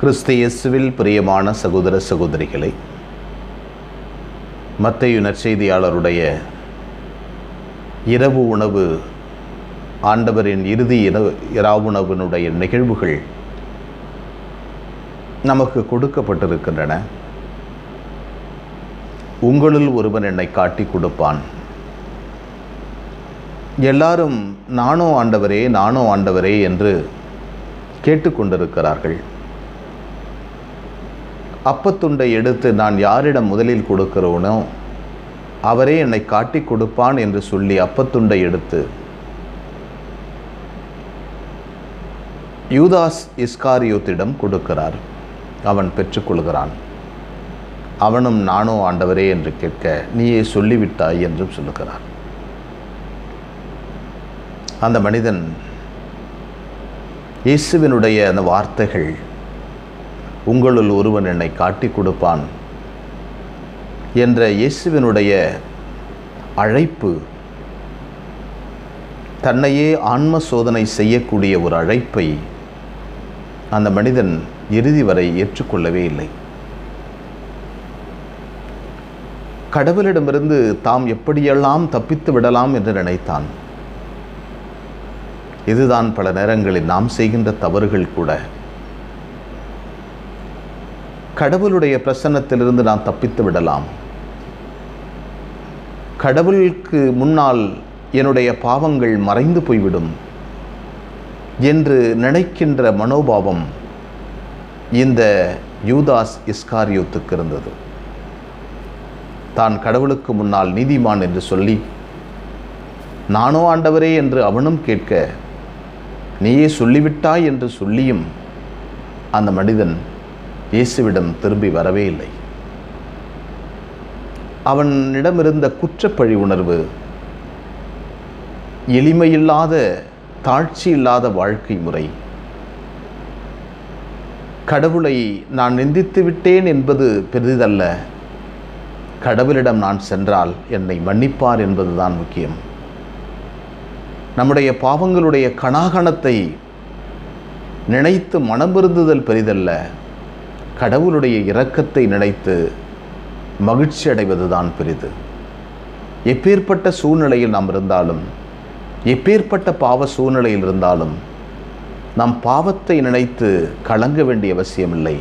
கிறிஸ்து இயேசுவில் பிரியமான சகோதர சகோதரிகளை மத்தையு நற்செய்தியாளருடைய இரவு உணவு ஆண்டவரின் இறுதி இரவு இராவுணவினுடைய நிகழ்வுகள் நமக்கு கொடுக்கப்பட்டிருக்கின்றன. உங்களுள் ஒருவன் என்னை காட்டி கொடுப்பான். எல்லாரும் நானோ ஆண்டவரே நானோ ஆண்டவரே என்று கேட்டுக்கொண்டிருக்கிறார்கள். அப்பத்துண்டை எடுத்து நான் யாரிடம் முதலில் கொடுக்கிறோனோ அவரே என்னை காட்டி கொடுப்பான் என்று சொல்லி அப்பத்துண்டை எடுத்து யூதாஸ் இஸ்காரியோத்திடம் கொடுக்கிறார். அவன் பெற்றுக்கொள்கிறான். அவனும் நானோ ஆண்டவரே என்று கேட்க நீயே சொல்லிவிட்டாய் என்றும் சொல்லுகிறார். அந்த மனிதன் இயேசுவினுடைய அந்த வார்த்தைகள் உங்களுள் ஒருவன் என்னை காட்டி கொடுப்பான் என்ற இயேசுவினுடைய அழைப்பு தன்னையே ஆன்ம சோதனை செய்யக்கூடிய ஒரு அழைப்பை அந்த மனிதன் இறுதி வரை ஏற்றுக்கொள்ளவே இல்லை. கடவுளிடமிருந்து தாம் எப்படியெல்லாம் தப்பித்து விடலாம் என்று நினைத்தான். இதுதான் பல நேரங்களில் நாம் செய்கின்ற தவறுகள் கூட. கடவுளுடைய பிரசன்னத்திலிருந்து நாம் தப்பித்து விடலாம். கடவுளுக்கு முன்னால் என்னுடைய பாவங்கள் மறைந்து போய்விடும் என்று நினைக்கின்ற மனோபாவம் இந்த யூதாஸ் இஸ்காரியோத்துக்கு இருந்தது. தான் கடவுளுக்கு முன்னால் நீதிமான் என்று சொல்லி நானோ ஆண்டவரே என்று அவனும் கேட்க நீயே சொல்லிவிட்டாய் என்று சொல்லியும் அந்த மனிதன் இயேசுவிடம் திரும்பி வரவே இல்லை. அவனிடமிருந்த குற்றப்பழி உணர்வு எளிமையில்லாத தாழ்ச்சி இல்லாத வாழ்க்கை முறை. கடவுளை நான் நிந்தித்து விட்டேன் என்பது பெரிதல்ல. கடவுளிடம் நான் சென்றால் என்னை மன்னிப்பார் என்பதுதான் முக்கியம். நம்முடைய பாவங்களுடைய கணாகணத்தை நினைத்து மனமிருந்துதல் பெரிதல்ல. கடவுளுடைய இரக்கத்தை நினைத்து மகிழ்ச்சி அடைவதுதான் பெரிது. எப்பேற்பட்ட சூழ்நிலையில் நாம் இருந்தாலும் எப்பேற்பட்ட பாவ சூழ்நிலையில் இருந்தாலும் நாம் பாவத்தை நினைத்து கலங்க வேண்டிய அவசியமில்லை.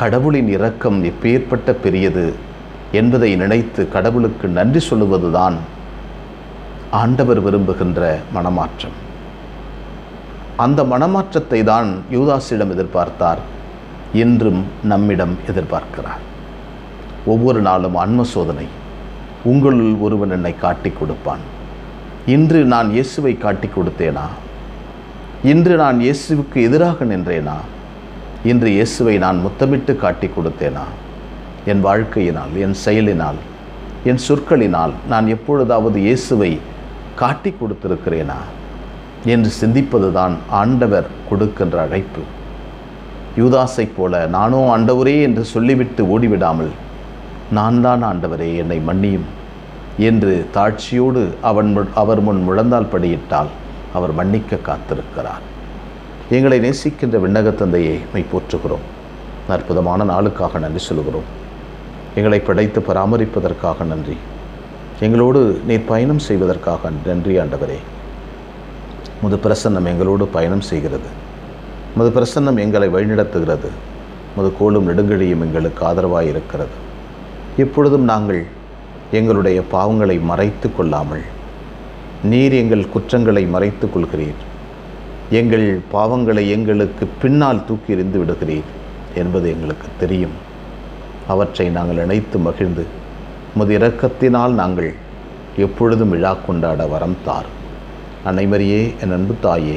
கடவுளின் இரக்கம் எப்பேற்பட்ட பெரியது என்பதை நினைத்து கடவுளுக்கு நன்றி சொல்லுவதுதான் ஆண்டவர் விரும்புகின்ற மனமாற்றம். அந்த மனமாற்றத்தை தான் யூதாசிடம் எதிர்பார்த்தார். இன்றும் நம்மிடம் எதிர்பார்க்கிறார். ஒவ்வொரு நாளும் அன்ம சோதனை உங்களுள் ஒருவன் என்னை காட்டி கொடுப்பான். இன்று நான் இயேசுவை காட்டி கொடுத்தேனா? இன்று நான் இயேசுவுக்கு எதிராக நின்றேனா? இன்று இயேசுவை நான் முத்தமிட்டு காட்டி கொடுத்தேனா? என் வாழ்க்கையினால் என் செயலினால் என் சொற்களினால் நான் எப்பொழுதாவது இயேசுவை காட்டி கொடுத்திருக்கிறேனா? என்று சிந்திப்பதுதான் ஆண்டவர் கொடுக்கின்ற அழைப்பு. யூதாசைப் போல நானோ ஆண்டவரே என்று சொல்லிவிட்டு ஓடிவிடாமல் நான் தான் ஆண்டவரே என்னை மன்னியும் என்று தாழ்ச்சியோடு அவன் முன் அவர் முன் முழந்தால் படியிட்டால் அவர் மன்னிக்க காத்திருக்கிறார். எங்களை நேசிக்கின்ற விண்ணகத்தந்தையை மை போற்றுகிறோம். அற்புதமான நாளுக்காக நன்றி சொல்கிறோம் எங்களை படைத்து பராமரிப்பதற்காக நன்றி. எங்களோடு நீர் பயணம் செய்வதற்காக நன்றி ஆண்டவரே. முது பிரசன்னம் எங்களோடு பயணம் செய்கிறது. உமது பிரசன்னம் எங்களை வழிநடத்துகிறது. உமது கோலும் நெடுங்கழியும் எங்களுக்கு ஆதரவாக இருக்கிறது. இப்பொழுதும் நாங்கள் எங்களுடைய பாவங்களை மறைத்து கொள்ளாமல் நீர் எங்கள் குற்றங்களை மறைத்து கொள்கிறீர். எங்கள் பாவங்களை எங்களுக்கு பின்னால் தூக்கி எறிந்து விடுகிறீர் என்பது எங்களுக்கு தெரியும். அவற்றை நாங்கள் நினைத்து மகிழ்ந்து உமது இரக்கத்தினால் நாங்கள் எப்பொழுதும் விழா கொண்டாட வரம் தார். அனைவரையே என் அன்பு தாயே